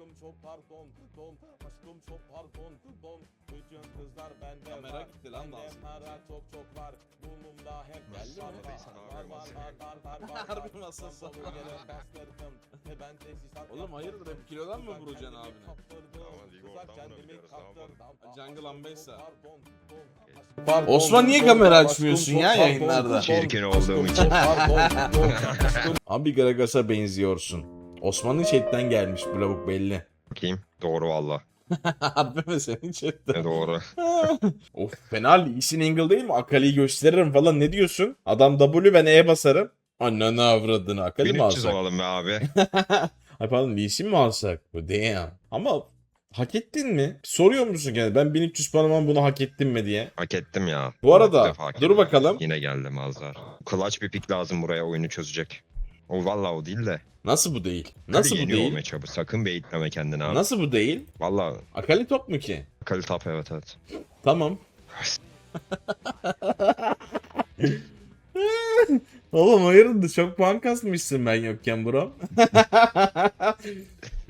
Aşkım çok pardon, don. Aşkım çok pardon, don. Bütün kızlar bende Kamera var. gitti lan Bende lazım. para çok çok var. Burnumda hep Geldi var, mi? var, var, var, var, var, var, Harbi masası. Dolu yere bastırdım. Ben tesisat Oğlum hayırdır hep kilodan mı vuracaksın abine? Ama oradan kendimi vurabiliyoruz, ne yapalım? kaptırdım. Jungle Ambessa. Pardon, don. Pardon, Osman niye don, kamera aşkım açmıyorsun çok ya pardon, yayınlarda? don, Çirkin olduğum için. Pardon, don. Aşkım Abi Gragas'a benziyorsun. Osman'ın chatten gelmiş bu lavuk belli. Bakayım. Doğru valla. Harbi mi senin chatten? Ne doğru. of fena Sin Angle değil mi? Akali'yi gösteririm falan ne diyorsun? Adam W ben E basarım. Ananı avradını Akali mi 1300 alsak? olalım be abi. Ay pardon Lee Sin mi alsak? Bu damn. Ama hak ettin mi? Soruyor musun yani ben 1300 paramam bunu hak ettim mi diye. Hak ettim ya. Bu arada, dur bakalım. Yine geldi Mazhar. Clutch bir pick lazım buraya oyunu çözecek. O valla o değil de. Nasıl bu değil? Nasıl bu değil? matchup'ı. Sakın beyitleme kendini abi. Nasıl bu değil? Valla Akali top mu ki? Kali tap evet evet. Tamam. Oğlum hayırdır çok puan kasmışsın ben yokken bro.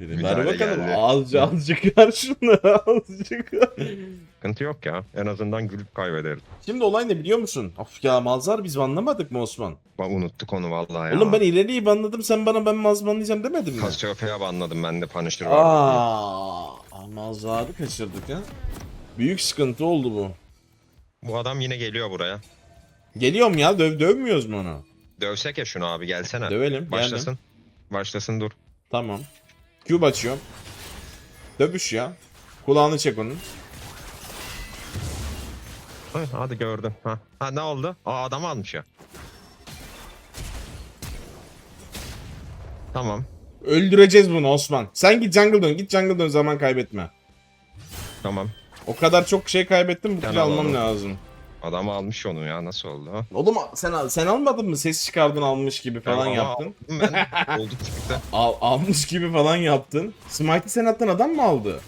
Ver Müdahale bakalım geldi. azıcık azıcık ver azıcık. Sıkıntı yok ya. En azından gülüp kaybederiz. Şimdi olay ne biliyor musun? Of ya Malzar biz anlamadık mı Osman? Bak unuttuk onu vallahi ya. Oğlum ben ileriyi banladım sen bana ben mazmanlayacağım demedin mi? Cassiopeia banladım ben de Punisher var. Aa, Malzar'ı kaçırdık ha. Büyük sıkıntı oldu bu. Bu adam yine geliyor buraya. Geliyorum ya döv dövmüyoruz mu onu? Dövsek ya şunu abi gelsene. Dövelim geldim. Başlasın. Başlasın dur. Tamam. Cube açıyorum. Dövüş ya. Kulağını çek onun. Ay, hadi gördüm. Ha. ha ne oldu? Aa adam almış ya. Tamam. Öldüreceğiz bunu Osman. Sen git jungle dön. Git jungle dön zaman kaybetme. Tamam. O kadar çok şey kaybettim bu kili al almam onu. lazım. Adam almış onu ya nasıl oldu? Oğlum sen al- sen almadın mı? Ses çıkardın almış gibi falan yaptın. aldım Ben oldu çıktı. Al, almış gibi falan yaptın. Smite'i sen attın adam mı aldı?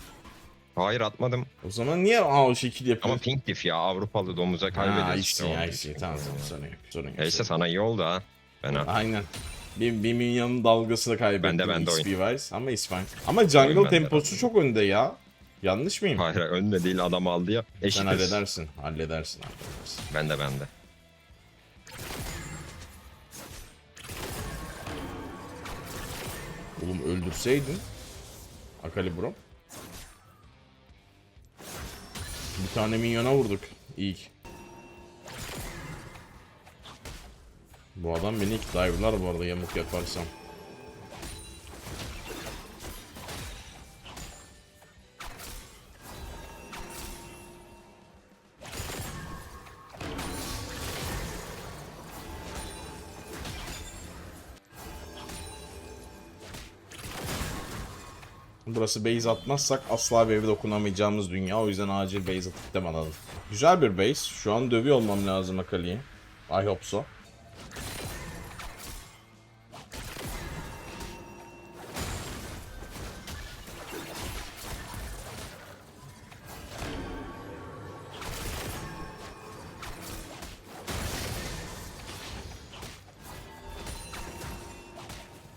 Hayır atmadım. O zaman niye aa, o şekil Ama yapıyorsun? pink diff ya Avrupalı domuza Ha, kaybediyoruz işte. see, olduğu I için. see. Tamam tamam sorun yok. Sorun yok. Neyse sana iyi oldu ha. Fena. Aynen. Bir, bir milyonun dalgasını kaybettim Bende, bende XP oyun. wise ama it's fine. Ama jungle Oyun bende, temposu çok önde ya. Yanlış mıyım? Hayır önde değil adam aldı ya. Sen Eşitiz. halledersin. Halledersin. halledersin. Ben de ben de. Oğlum öldürseydin. Akali bro. Bir tane minyona vurduk. İlk. Bu adam beni ilk dive'lar bu arada yamuk yaparsam. Burası base atmazsak asla wave'e dokunamayacağımız dünya. O yüzden acil base atıp dem alalım. Güzel bir base. Şu an dövüyor olmam lazım Akali'yi. I hope so.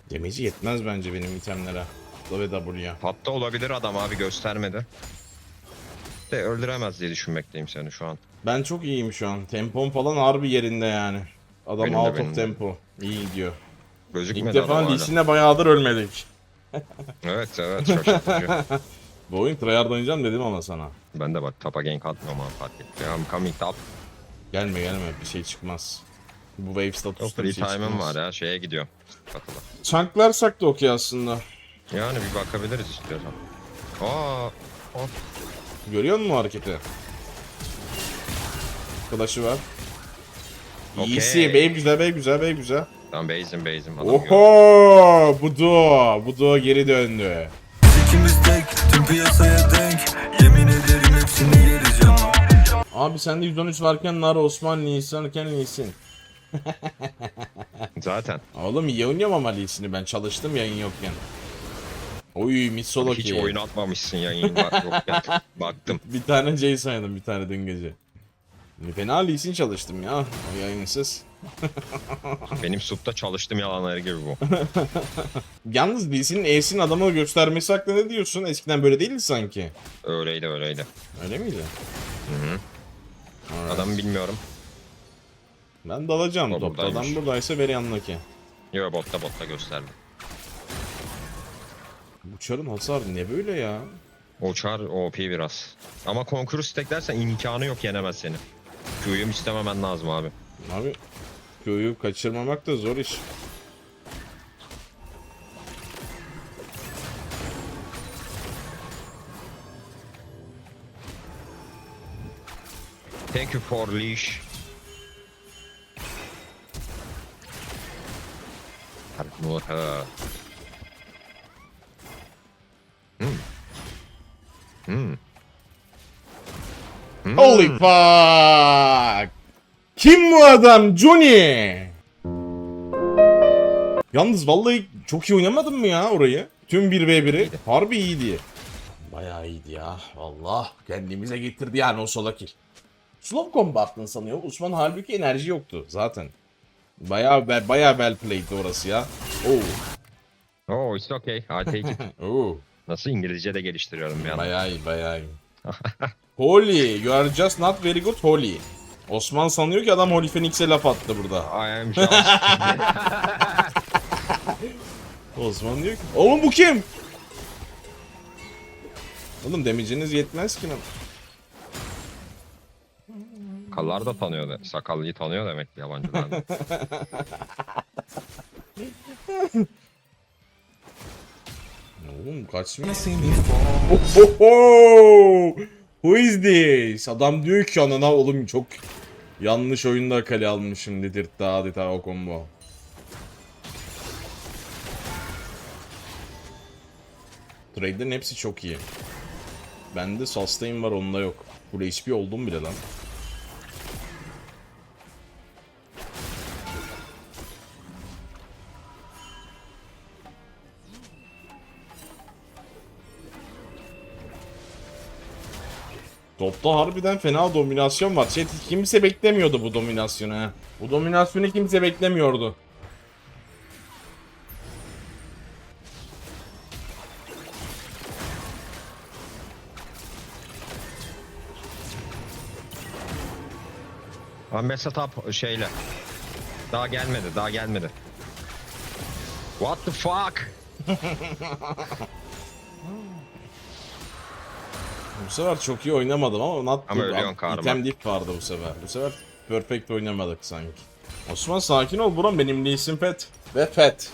Demeci yetmez bence benim itemlere. W ve W'ya. Hatta olabilir adam abi göstermedi. De öldüremez diye düşünmekteyim seni şu an. Ben çok iyiyim şu an. Tempom falan harbi yerinde yani. Adam Benim de, out benim of de. tempo. İyi gidiyor. Gözükmedi İlk defa hala. Lee Sin'le bayağıdır ölmedik. Evet evet şaşırtıcı. Bu oyun tryhard oynayacağım dedim ama sana. ben de bak tapa gank atmıyorum abi fark etti. I'm coming top. Gelme gelme bir şey çıkmaz. Bu wave Yok free bir şey time'ım çıkmaz. var ya şeye gidiyor. Katıla. Chunklarsak da okey aslında. Yani bir bakabiliriz istiyorsan. Aa, oh. Görüyor musun hareketi? Flash'ı var. Okey. İyisi. Bey güzel, bey güzel, bey güzel. Tamam base'im base'im. Oho! Budo! Budo geri döndü. İkimiz tek tüm piyasaya denk Yemin ederim hepsini ya Abi sende 113 varken Nar Osman Nisan'ken Nisin. Zaten. Oğlum iyi oynuyorum ama Lee'sini ben çalıştım yayın yokken. Oy mid solo Hiç oyun atmamışsın yayın. Baktım. Bir tane Jace oynadım bir tane dün gece. Fena Lee Sin çalıştım ya. O yayınsız. Benim supta çalıştım yalanları gibi bu. Yalnız Lee Sin'in E'sinin adamı göstermesi hakkında ne diyorsun? Eskiden böyle değildi sanki. Öyleydi öyleydi. Öyle miydi? Hı hı. Alright. Adamı bilmiyorum. Ben dalacağım O topta. Adam buradaysa veri yanındaki. Yo botta botta gösterdi. Bu çarın hasarı ne böyle ya? O çar OP biraz. Ama Conqueror steklersen imkanı yok yenemez seni. Q'yu istememen lazım abi. Abi köyü kaçırmamak da zor iş. Thank you for leash. Muha. Hmm. Hmm. Hmm. Holy fuck! Kim bu adam? Johnny! Yalnız vallahi çok iyi oynamadım mı ya orayı? Tüm 1v1'i. Harbi iyiydi. Bayağı iyiydi ya. Vallahi kendimize getirdi yani o sola kill. Slow combo attın sanıyor. Osman halbuki enerji yoktu zaten. Bayağı well, bayağı well played orası ya. Oo. Oh, it's okay. I take it. Oo. Nasıl İngilizce de geliştiriyorum bir yandan. Bayağı iyi, bayağı iyi. Holy, you are just not very good Holy. Osman sanıyor ki adam Holy Phoenix'e laf attı burada. I am just... Osman diyor ki, oğlum bu kim? Oğlum demeciniz yetmez ki lan. Kallar da tanıyor. da- Sakallıyı tanıyor demek ki yabancılar. da. Oğlum kaç mı? Ohoho! Who is this? Adam diyor ki anana oğlum çok yanlış oyunda kale almışım dedirtti adeta o combo. Trade'lerin hepsi çok iyi. Bende sustain var onda yok. Full HP oldum bile lan. Topta harbiden fena dominasyon var. Chat kimse beklemiyordu bu dominasyonu ha. Bu dominasyonu kimse beklemiyordu. Ben mesela tap şeyle. Daha gelmedi, daha gelmedi. What the fuck? Bu sefer çok iyi oynamadım ama not Ama ölüyorsun karma. İtem dip vardı bu sefer. Bu sefer perfect oynamadık sanki. Osman sakin ol buram benim Lee pet. Ve pet.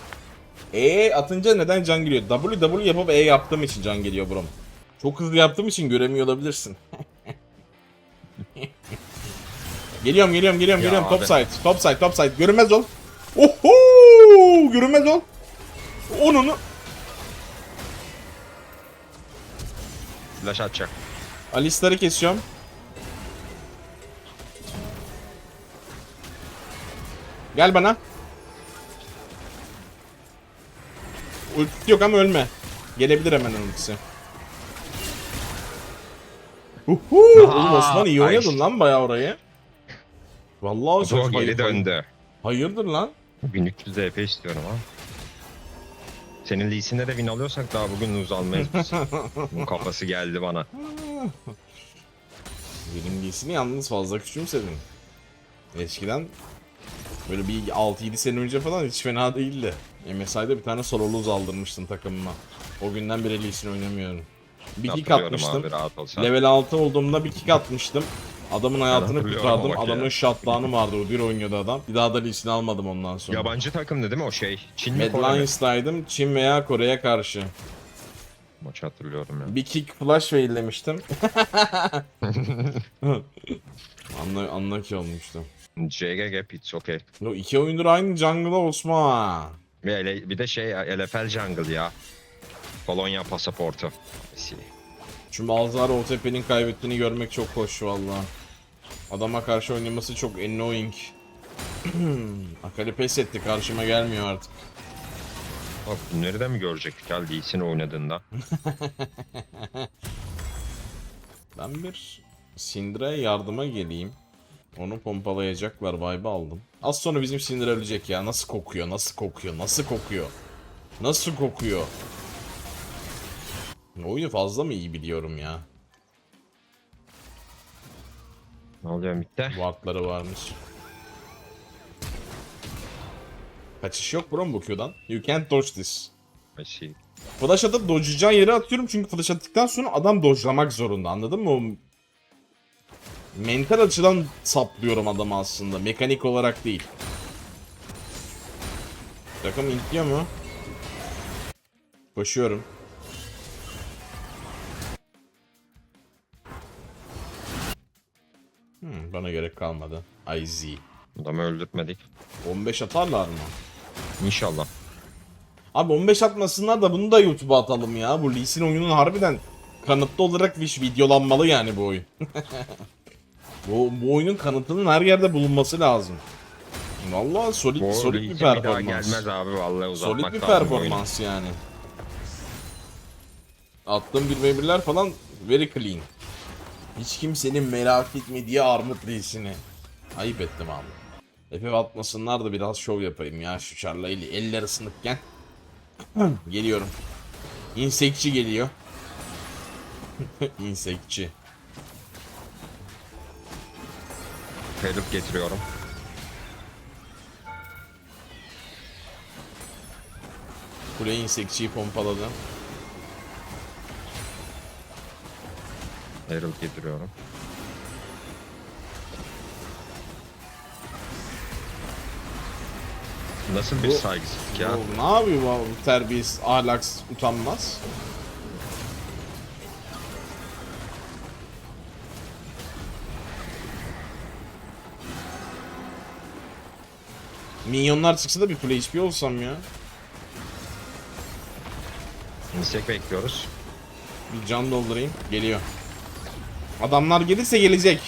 E atınca neden can geliyor? W yapıp E yaptığım için can geliyor buram. Çok hızlı yaptığım için göremiyor olabilirsin. geliyorum geliyorum geliyorum Ya geliyorum top abi. side top side top side görünmez ol. Oho görünmez ol. Onunu Flash atacak. Alistar'ı kesiyorum. Gel bana. Ulti yok ama ölme. Gelebilir hemen ultisi. Uhu, oğlum Osman iyi ay. oynadın lan bayağı orayı. Vallahi O saçma geri döndü. Hayırdır lan? 1300 DP istiyorum ha. Senin Lee'sinde de win alıyorsak daha bugün uz almayız biz. Bu kafası geldi bana. Benim giysini yalnız fazla küçümsedin. Eskiden böyle bir 6-7 sene önce falan hiç fena değildi. MSI'de bir tane sololuz aldırmıştım takımıma. O günden beri Lee Sin oynamıyorum. Bir kick atmıştım. abi. Level 6 olduğumda bir kick atmıştım. Adamın hayatını hatırlıyorum kurtardım. bak ya. Adamın shutdown'ı vardı. O bir oynuyordu adam. Bir daha da Lee Sin almadım ondan sonra. Yabancı takımdı değil mi o şey? Çin mi Kore mi? Medlines'taydım. Çin veya Kore'ye karşı. Maçı hatırlıyorum ya. Bir kick flash faillemiştim. anla, anla ki olmuştu. JGG it's okay. No iki oyundur aynı jungle'a Osman. Ve ele- bir de şey LFL Jungle ya. Polonya pasaportu. Si. Şu Malzar OTP'nin kaybettiğini görmek çok hoş valla. Adama karşı oynaması çok annoying. Akali pes etti karşıma gelmiyor artık. Bak bunları da mı görecektik ya Lee'sin oynadığında? Ben bir Syndra'ya yardıma geleyim. Onu pompalayacaklar vibe aldım. Az sonra bizim sinir ölecek ya. Nasıl kokuyor? Nasıl kokuyor? Nasıl kokuyor? Nasıl kokuyor? Oyunu fazla mı iyi biliyorum ya? Ne oluyor mitte? Wardları varmış. Kaçış yok bro bu Q'dan. You can't dodge this. Şey, Flash atıp dodge'layacağın yere atıyorum çünkü flash attıktan sonra adam dodge'lamak zorunda anladın mı? O mental açıdan saplıyorum adamı aslında. Mekanik olarak değil. Takım intliyor mu? Koşuyorum. Hmm, bana gerek kalmadı. IZ. adamı öldürtmedik. 15 atarlar mı? İnşallah. Abi 15 atmasınlar da bunu da YouTube'a atalım ya. Bu Lee Sin oyunun harbiden kanıtlı olarak viş videolanmalı yani bu oyun. bu, bu oyunun kanıtının her yerde bulunması lazım. Vallahi solid, Bu solid bir Sin bir performans. gelmez abi vallahi uzatmak Solid bir performans yani. Attığım bir falan very clean. Hiç kimsenin merak etmediği armut Lee Sin'i. Ayıp ettim abi. Efe atmasınlar da biraz şov yapayım ya şu Charla ile eller ısınıkken. Geliyorum. İnsekçi geliyor. İnsekçi. Ferup getiriyorum. Kule insekçiyi pompaladı. Herald getiriyorum. Nasıl bir Bu- saygısızlık ya? Bu ne yapıyor bu terbiyesiz, ahlaksız, utanmaz? Minyonlar çıksa da bir play HP olsam ya. İnsek bekliyoruz. Bir can doldurayım. Geliyor. Adamlar gelirse gelecek.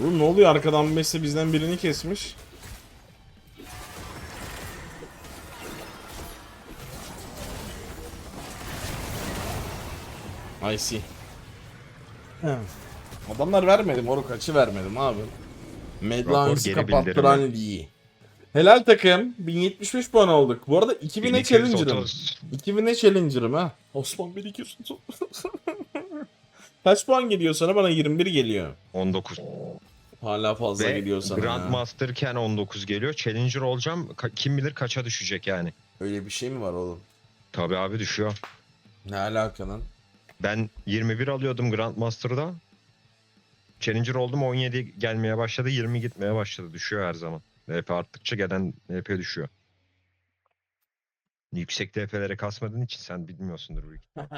Oğlum ne oluyor arkadan Messi bizden birini kesmiş. I see. Adamlar vermedi moruk açı vermedim abi. Medlines'ı geri kapattıran Lee. Helal takım. 1075 puan olduk. Bu arada 2000'e challenger'ım. 1230. 2000'e challenger'ım ha. Osman 1230. Kaç puan geliyor sana? Bana 21 geliyor. 19. Hala fazla Ve geliyor sana. ya. Grandmaster'ken 19 geliyor. Challenger olacağım. Ka- kim bilir kaça düşecek yani. Öyle bir şey mi var oğlum? Tabii abi düşüyor. Ne alaka lan? Ben 21 alıyordum Grandmaster'da. Challenger oldum 17 gelmeye başladı 20 gitmeye başladı. Düşüyor her zaman. DP arttıkça gelen DP düşüyor. Yüksek DP'lere kasmadığın için sen bilmiyorsundur büyük. ihtimal.